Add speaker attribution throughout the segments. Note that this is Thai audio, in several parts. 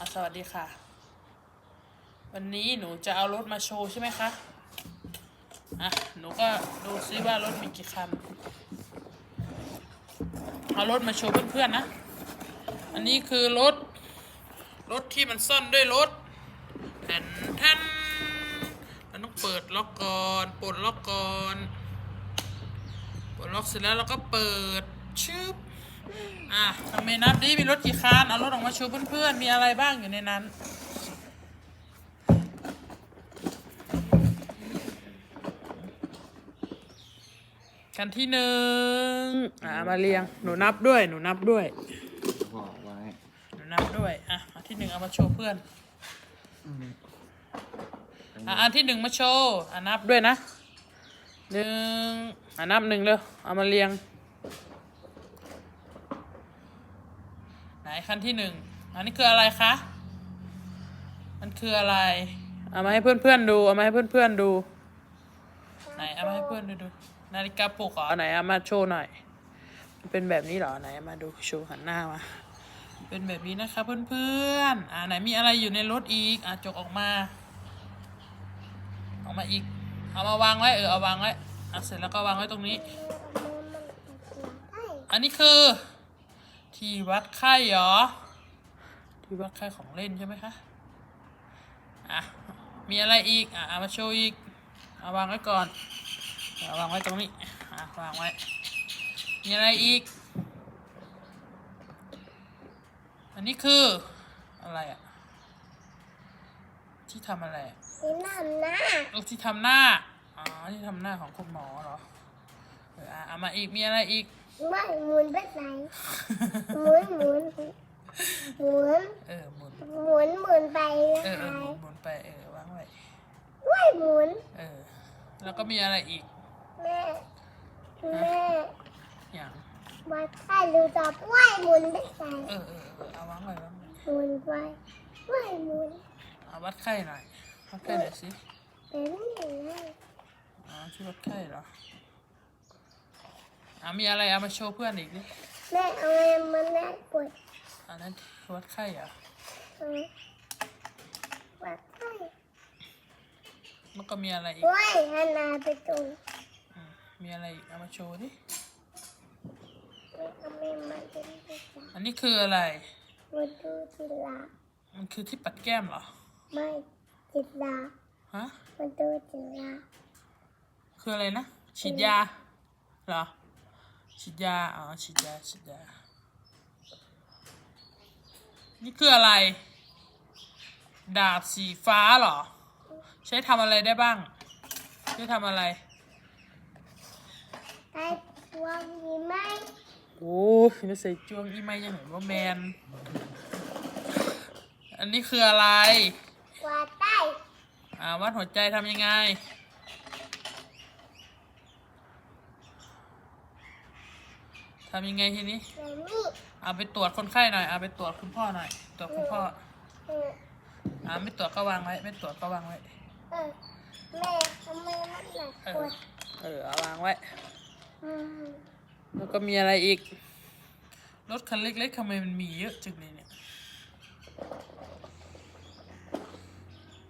Speaker 1: ่ะสวัสดีค่ะ วันนี้หนูจะเอารถมาโชว์ใช่ไหมคะ อะ หนูก็ดูซิว่ารถมีกี่คัน เอารถมาโชว์เพื่อนๆนะ อันนี้คือรถ รถที่มันซ่อนด้วยรถแทนแทนเราต้องเปิดล็อกก่อนปลดล็อกก่อนปลดล็อกเสร็จแล้วเราก็เปิดชึบ อะทำเมนับดิมีรถกี่คันเอารถออกมาโชว์เพื่อนๆมีอะไรบ้างอยู่ในนั้นคันที่หนึ่งอ่ามาเรียงหนูนับด้วยหนูนับด้วย
Speaker 2: บอกไว้
Speaker 1: หนูนับด้วยอะอันที่หนึ่งเอามาโชว์เพื่อนอะอันที่หนึ่งมาโชว์อะนับด้วยนะหนึ่งอะนับหนึ่งเร็วเอามาเรียง ไหนคันที่หนึ่งอันนี้คืออะไรคะมันคืออะไรเอามาให้เพื่อนๆดูเอามาให้เพื่อนๆดูไหนเอามาให้เพื่อนดูดูนาฬิกาปลุกเหรอไหนเอามาโชว์หน่อยมันเป็นแบบนี้เหรอไหนเอามาดูโชว์หันหน้ามาเป็นแบบนี้นะคะเพื่อนๆอ่าไหนมีอะไรอยู่ในรถอีกอะจกออกมา ออกมาอีก เอามาวางไว้เออเอาวางไว้อะเสร็จแล้วก็วางไว้ตรงนี้ อันนี้คือ ที่วัดไข้เหรอ ที่วัดไข้ของเล่นใช่ไหมคะ อะ มีอะไรอีก อะเอามาโชว์อีก เอาวางไว้ก่อนเอาวางไว้ตรงนี้ อะวางไว้ มีอะไรอีก อันนี้คืออะไรอะ ที่ทำอะไรอะ
Speaker 3: สีน้ำหน้า
Speaker 1: เออที่ทำหน้า อ๋อ ที่ทำหน้าของคุณหมอเหรอ เอออะเอามาอีก มีอะไรอีก
Speaker 3: ไม่หมุนไปไหนหมุนหมุนหมุน
Speaker 1: เออหมุน
Speaker 3: หมุนหมุนไป
Speaker 1: เอ
Speaker 3: นะ
Speaker 1: อเออ
Speaker 3: คะ
Speaker 1: หมุนหมุนไปเออวางไว้
Speaker 3: ไม่หมุน
Speaker 1: เออ แล้วก็มีอะไรอีก
Speaker 3: แม่แม่
Speaker 1: อย่าง
Speaker 3: วัดไข้ดูต่อไม่หมุนไปไหน
Speaker 1: เออเออเออเอาวางไว้วางไว้
Speaker 3: หมุนไปไม่หมุน
Speaker 1: เอาวัดไข้หน่อยวัดไข้หน่อยสิ
Speaker 3: เป็นอย่างนั้น
Speaker 1: อ๋อที่วัดไข้เหรอ อะมีอะไรเอามาโชว์เพื่อนอีกดิ
Speaker 3: แม่เอาอะไรมาแม่ปวด
Speaker 1: อันนั้นวัดไข้เหรอ
Speaker 3: เออวัดไข้
Speaker 1: แล้วก็มีอะไรอีก
Speaker 3: ว้ายฮันนาไปตรง
Speaker 1: อืมมีอะไรอีกเอามาโชว์ดิ
Speaker 3: แม่เอาแม่มาเป็นไปจ้ะ
Speaker 1: อันนี้คืออะไร
Speaker 3: มาดูจิลา
Speaker 1: มันคือที่ปัดแก้มเหรอ
Speaker 3: ไม่จิลา
Speaker 1: ฮะ
Speaker 3: มาดูจิลา
Speaker 1: คืออะไรนะฉีดยาเหรอ ฉีดยา อ๋อ ฉีดยา ฉีดยา นี่คืออะไร ดาบสีฟ้าเหรอ ใช้ทำอะไรได้บ้าง ใช้ทำอะไร
Speaker 3: ได้ตัวมีไหม
Speaker 1: โอ้ยไม่ใส่จวงอีไม่ยังเห็นว่าแมน อันนี้คืออะไร
Speaker 3: ว่าใต้
Speaker 1: อ่าวัดหัวใจทำยังไงำยังไงทีนี้
Speaker 3: แบบนี้
Speaker 1: เอาไปตรวจคนไข้หน่อย เอาไปตรวจคุณพ่อหน่อย ตรวจคุณพ่อ
Speaker 3: เออ
Speaker 1: อ่าไม่ตรวจก็วางไว้ ไม่ตรวจก็วางไว้
Speaker 3: เออแม่ทำไมมันหนัก
Speaker 1: เอ
Speaker 3: ป
Speaker 1: อ
Speaker 3: วด
Speaker 1: เออเอาวางไว้
Speaker 3: อืม
Speaker 1: แล้วก็มีอะไรอีก รถคันเล็กๆทำไมมันมีเยอะจังเลยเนี่ย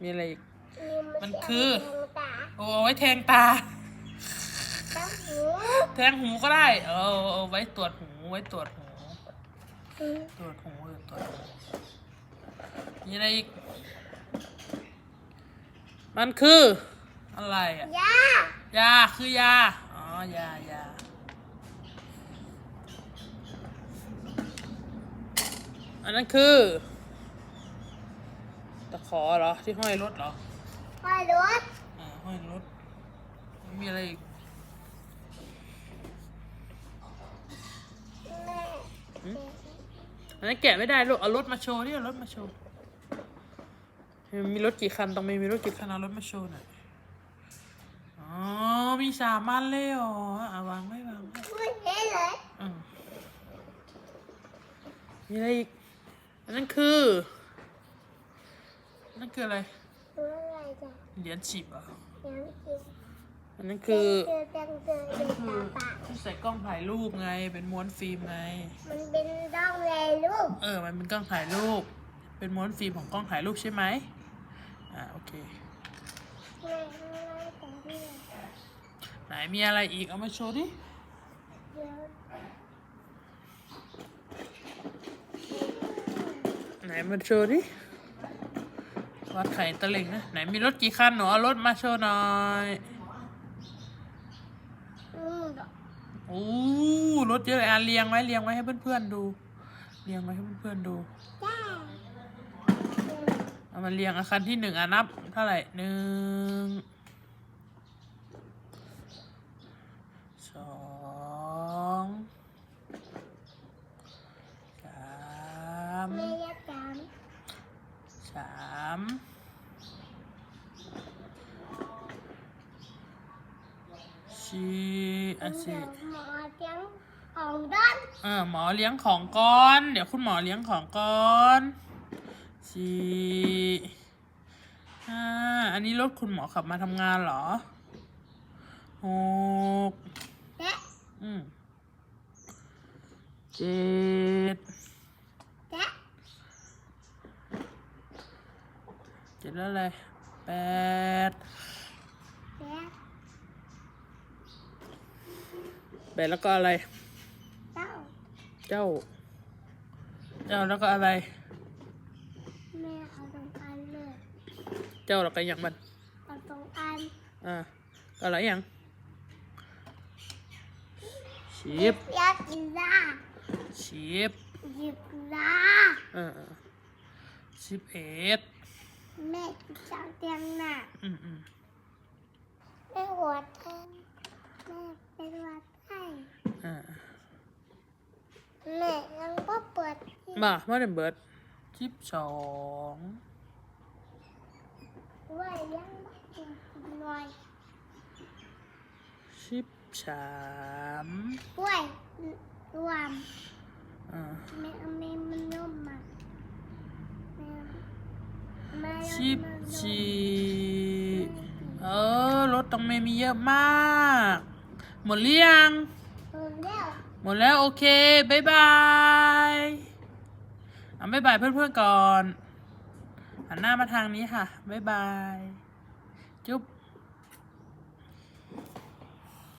Speaker 1: มีอะไรอีกมันคือ
Speaker 3: แทงตา
Speaker 1: โอ้เอาไว้แทงตา
Speaker 3: ตั้งหู
Speaker 1: แทงหูก็ได้ เออเอาไว้ตรวจหูไว้ตรวจหู
Speaker 3: อืม
Speaker 1: ตรวจหูเออตรวจหูมีอะไรอีก มันคือ อะไรอะ
Speaker 3: ยายา
Speaker 1: คือยาอ๋อยายาอันนั้นคือ ตะขอเหรอที่ห้อยรถเหรอ
Speaker 3: พ่อรถ
Speaker 1: อ่าห้อยรถมีอะไรอีก
Speaker 3: แม่
Speaker 1: อันนั้นแกะไม่ได้ลูกเอารถมาโชว์ดิเอารถมาโชว์ มีรถกี่คัน ต้องมีมีรถกี่คันเอารถมาโชว์หน่อย อ๋อ มีสามอันเลยเหรออะวางไว้วางไว้
Speaker 3: พูดเห็นเลย
Speaker 1: อืมมีอะไรอีก อันนั้นคืออันนั่นคืออะไร
Speaker 3: ตัวอะไรจ้ะ
Speaker 1: เหรียญฉีบเหรอะ
Speaker 3: ยังกิน
Speaker 1: อันนั้นคือ
Speaker 3: เจอจังเจอเด็กตาปาก
Speaker 1: ที่ใส่กล้องถ่ายรูปไง เป็นม้วนฟิล์มไง
Speaker 3: มันเป็นร่องเลยลูก
Speaker 1: เออ มันเป็นกล้องถ่ายรูป เป็นม้วนฟิล์มของกล้องถ่ายรูปใช่ไหมอ่าโอเค
Speaker 3: ในข้างล่างของพี่
Speaker 1: ไหนมีอะไรอีกเอามาโชว์ดิ
Speaker 3: เดี๋ยว
Speaker 1: ไหนมาโชว์ดิ วัดไข่ตะเล็งนะ ไหนมีรถกี่คันหนูเอารถมาโชว์หน่อย
Speaker 3: อืมดอก
Speaker 1: โอ้รถเยอะเลยอะเรียงไว้เรียงไว้ให้เพื่อนๆดู เรียงไว้ให้เพื่อนๆดู
Speaker 3: จ้า
Speaker 1: เอามาเรียงอาคันที่หนึ่งอะนับเท่าไหร่หนึ่งสองสาม
Speaker 3: แม่ยักษ์จาม
Speaker 1: สามสี่ อะสี่
Speaker 3: เดี๋ยวหมอเจียงของด้าน
Speaker 1: เออหมอเลี้ยงของก่อน เดี๋ยวคุณหมอเลี้ยงของก่อนสี่ห้าอันนี้รถคุณหมอขับมาทำงานเหรอหก
Speaker 3: และ
Speaker 1: อืมเจ็ด
Speaker 3: และ
Speaker 1: เจ็ดแล้วอะไรแปด
Speaker 3: และ
Speaker 1: แปดแล้วก็อะไร
Speaker 3: เต้า
Speaker 1: เจ้า เจ้าแล้วก็อะไร
Speaker 3: แม่เอาตรงอันเลย
Speaker 1: เจ้าแล้วก็ยังมัน
Speaker 3: เอาตรงอัน
Speaker 1: อ่าก็อะไรยังชิป
Speaker 3: ยักษ์กินลา
Speaker 1: ชิป
Speaker 3: หยิบลา
Speaker 1: เออสิบเอ็ด
Speaker 3: แม่จับเตียงหนัก
Speaker 1: อืมอืม
Speaker 3: แม่หัวแทนแม่เป็นวัดไข้
Speaker 1: อ่า
Speaker 3: แม่ยังก็เปิดที่
Speaker 1: มาเมื่อเดือนเบิร์ดสิบสอง
Speaker 3: ว่ายังไม่กินหน่อย
Speaker 1: สิบสาม
Speaker 3: กล้วยรวม
Speaker 1: อ่า
Speaker 3: แม่เอาแม่มันนุ่มมาแม่แม่
Speaker 1: สิบ
Speaker 3: มันนุ่ม
Speaker 1: สี่เออรถตรงเมมีเยอะมาก หมดหรือยัง
Speaker 3: เออเร็ว
Speaker 1: หมดแล้วโอเคบายบายเอาบายบายเพื่อนๆก่อน หันหน้ามาทางนี้ค่ะบายบาย จุ๊บ